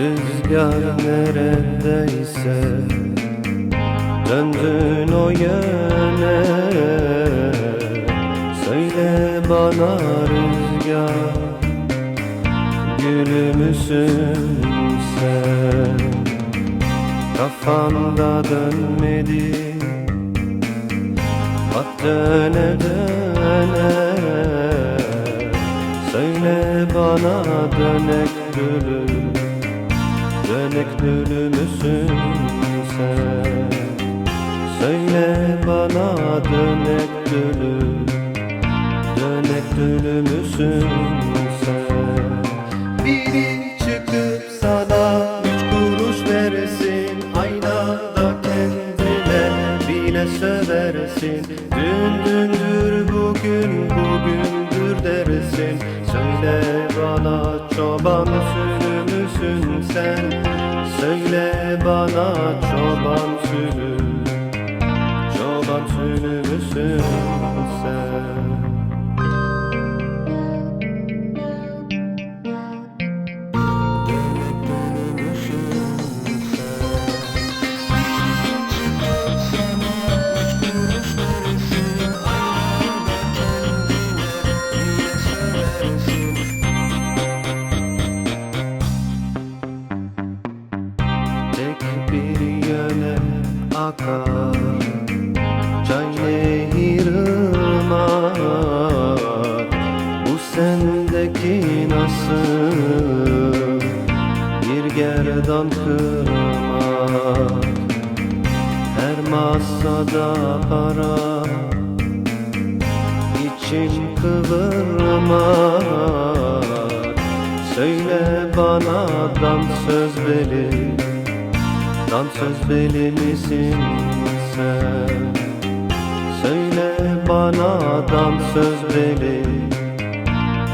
Rüzgar neredeyse Döndün o yöne. Söyle bana rüzgar Gülü müsün sen? Kafanda dönmedi Bak döne döne? Söyle bana dönek gülü Dönek gülü müsün sen. Söyle bana dönek gülü Dönek gülü müsün sen. Biri çıkıp sana üç kuruş versin Aynada kendine bile söversin Dün dündür bugün bugündür dersin Söyle bana çoban sülü müsün sen. Söyle bana çoban sülü Çoban sülü müsün sen. Tek akar. Çay nehirime Bu sendeki nasıl Bir gerdan kırmak? Her masada para İçim kıvırmak. Söyle bana dansöz beli Dansöz beli misin sen? Söyle bana dansöz beli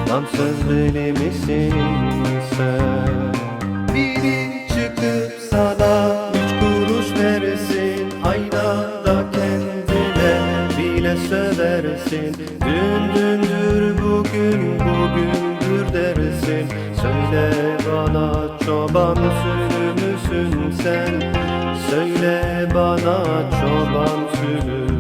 Dansöz beli misin sen? Biri çıkıp sana üç kuruş versin Aynada kendine bile söversin. Dün dündür bugün bugündür dersin. Söyle bana çoban sürü müsün sen. Söyle bana çoban sürü